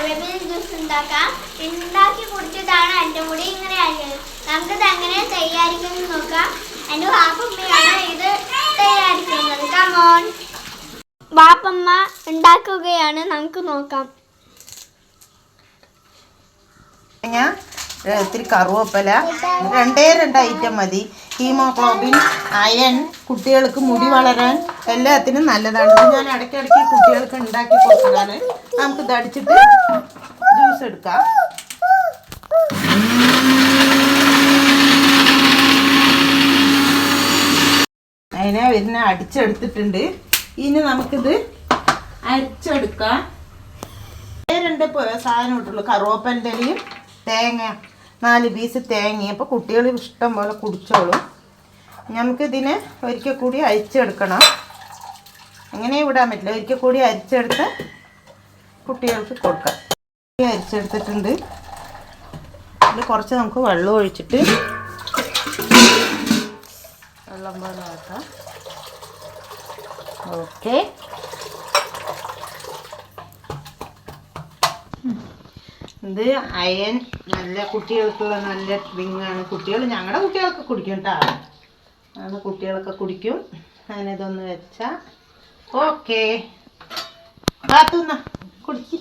കറിവേപ്പില ജ്യൂസ് ഉണ്ടാക്കാം. ഉണ്ടാക്കി കുടിച്ചിട്ടാണ് എന്റെ മുടി ഇങ്ങനെ ആയത് നമുക്കിത് എങ്ങനെ തയ്യാറിക്കുന്നത് നോക്കാം. എന്റെ വാപ്പമ്മയാണ് ഇത് തയ്യാറിക്കുന്നത്. കമോൺ വാപ്പമ്മ ഉണ്ടാക്കുകയാണ്. നമുക്ക് നോക്കാം. ഇത്തിരി കറുവപ്പല. രണ്ടേ രണ്ട് ഐറ്റം മതി. ഹീമോഗ്ലോബിൻ അയൺ കുട്ടികൾക്ക് മുടി വളരാൻ എല്ലാത്തിനും നല്ലതാണ്. ഞാൻ ഇടയ്ക്കിടയ്ക്ക് കുട്ടികൾക്ക് ഉണ്ടാക്കി കൊടുക്കുന്നതാണ്. നമുക്ക് ഇത് അടിച്ചിട്ട് ജ്യൂസ് എടുക്കാം. അതിനെ ഇതിനെ അടിച്ചെടുത്തിട്ടുണ്ട്. ഇനി നമുക്കിത് അരിച്ചെടുക്കാം. രണ്ട് സാധനം ഇട്ടുള്ളൂ. കറുവപ്പന്റെയും തേങ്ങ നാല് പീസ് തേങ്ങ അപ്പോൾ കുട്ടികൾ ഇഷ്ടം പോലെ കുടിച്ചോളും. നമുക്കിതിനെ ഒരിക്കൽ കൂടി അരിച്ചെടുക്കണം. അങ്ങനെ വിടാൻ പറ്റില്ല. ഒരിക്കൽ കൂടി അരിച്ചെടുത്ത് കുട്ടികൾക്ക് കൊടുക്കാം. അരിച്ചെടുത്തിട്ടുണ്ട്. ഇതിൽ കുറച്ച് നമുക്ക് വെള്ളം ഒഴിച്ചിട്ട് വെള്ളം പോലെ ആക്കാം. ഓക്കെ. ഇത് അയൻ നല്ല കുട്ടികൾക്കുള്ള നല്ല ഡ്രിങ്കാണ് കുട്ടികൾ ഞങ്ങളുടെ കുട്ടികളൊക്കെ കുടിക്കും കേട്ടോ അത് കുട്ടികളൊക്കെ കുടിക്കും. അങ്ങനെ ഇതൊന്ന് വെച്ചാൽ ഓക്കെ കാത്തുന്ന കുടിക്ക്.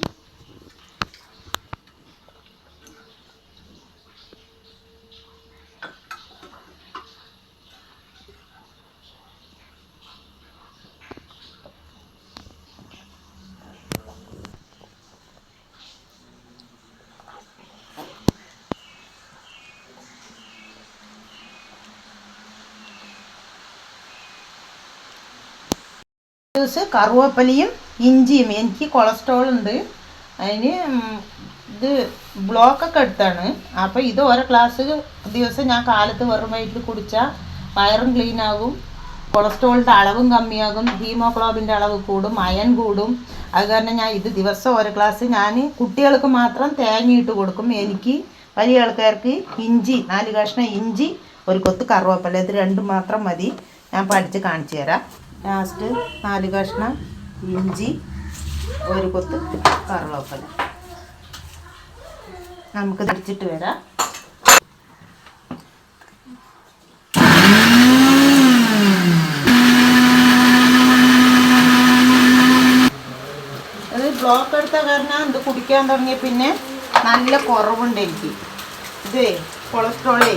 ജ്യൂസ് കറുവപ്പലിയും ഇഞ്ചിയും. എനിക്ക് കൊളസ്ട്രോൾ ഉണ്ട്. അതിന് ഇത് ബ്ലോക്കൊക്കെ എടുത്താണ്. അപ്പോൾ ഇത് ഓരോ ഗ്ലാസ് ദിവസം ഞാൻ കാലത്ത് വെറും വയറ്റിൽ കുടിച്ചാൽ വയറും ക്ലീൻ ആകും. കൊളസ്ട്രോളിന്റെ അളവും കമ്മിയാകും. ഹീമോഗ്ലോബിന്റെ അളവ് കൂടും. അയൺ കൂടും. അത് കാരണം ഞാൻ ഇത് ദിവസം ഓരോ ഗ്ലാസ് ഞാൻ കുട്ടികൾക്ക് മാത്രം തേങ്ങയിട്ട് കൊടുക്കും. എനിക്ക് വലിയ ആൾക്കാർക്ക് ഇഞ്ചി നാല് കഷ്ണം ഇഞ്ചി ഒരു കൊത്ത് കറുവപ്പല. ഇത് രണ്ടും മാത്രം മതി. ഞാൻ പഠിച്ച് കാണിച്ചു തരാം. ലാസ്റ്റ് നാല് കഷ്ണം ഇഞ്ചി ഒരു കൊത്ത് കറുവപ്പല. നമുക്ക് തിരിച്ചിട്ട് വരാം. ബ്ലോക്ക് എടുത്ത കാരണം ഇത് കുടിക്കാൻ തുടങ്ങിയ പിന്നെ നല്ല കുറവുണ്ട് എനിക്ക്. ഇതേ കൊളസ്ട്രോളേ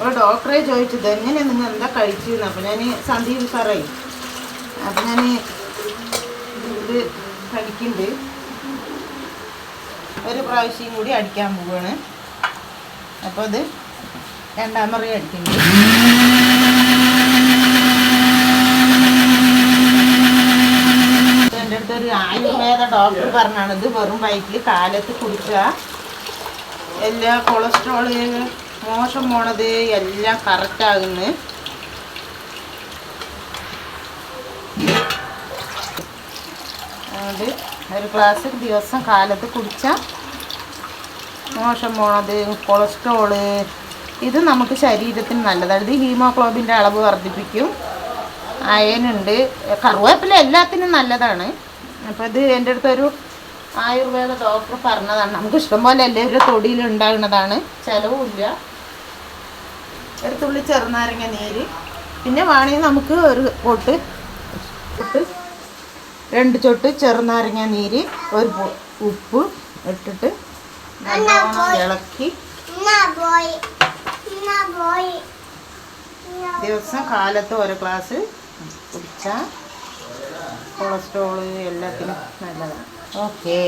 ഒരു ഡോക്ടറെ ചോദിച്ചത് എങ്ങനെയാണ് നിങ്ങൾ എന്താ കഴിച്ചിരുന്നത് അപ്പം ഞാൻ സന്ദീപ് സാറേ അപ്പം ഞാൻ ഇത് കടിക്കുന്നുണ്ട് ഒരു പ്രാവശ്യം കൂടി അടിക്കാൻ പോവുകയാണ് അപ്പോൾ അത് രണ്ടാം മുറി അടിക്കുന്നുണ്ട് എന്റെ ഒരു ആയുർവേദ ഡോക്ടർ പറഞ്ഞാണ് ഇത് വെറും വയറ്റിൽ കാലത്ത് കുടിക്കുക. എല്ലാ കൊളസ്ട്രോൾ മോശം പോണത് എല്ലാം കറക്റ്റ് അതുകൊണ്ട് ഒരു ഗ്ലാസ് ദിവസം കാലത്ത് കുടിച്ചാൽ മോശം പോണത്. കൊളസ്ട്രോൾ ഇത് നമുക്ക് ശരീരത്തിന് നല്ലതാണ്. ഇത് ഹീമോഗ്ലോബിന്റെ അളവ് വർദ്ധിപ്പിക്കും. അയനുണ്ട്. കറുവേപ്പില എല്ലാത്തിനും നല്ലതാണ്. അപ്പോൾ ഇത് എന്റെ അടുത്തൊരു ആയുർവേദ ഡോക്ടർ പറഞ്ഞതാണ്. നമുക്ക് ഇഷ്ടംപോലെ എല്ലാവരും തൊടിയിൽ ഉണ്ടാകുന്നതാണ്. ചിലവുമില്ല. ഒരു തുള്ളി ചെറുനാരങ്ങ നീര്. പിന്നെ വേണമെങ്കിൽ നമുക്ക് ഒരു പൊട്ട് രണ്ട് ചൊട്ട് ചെറുനാരങ്ങ നീര് ഒരു ഉപ്പ് ഇട്ടിട്ട് ഇളക്കി. ദിവസം കാലത്ത് ഒരു ഗ്ലാസ് കുടിച്ചാൽ കൊളസ്ട്രോൾ എല്ലാത്തിനും നല്ലതാണ്. ഓക്കേ.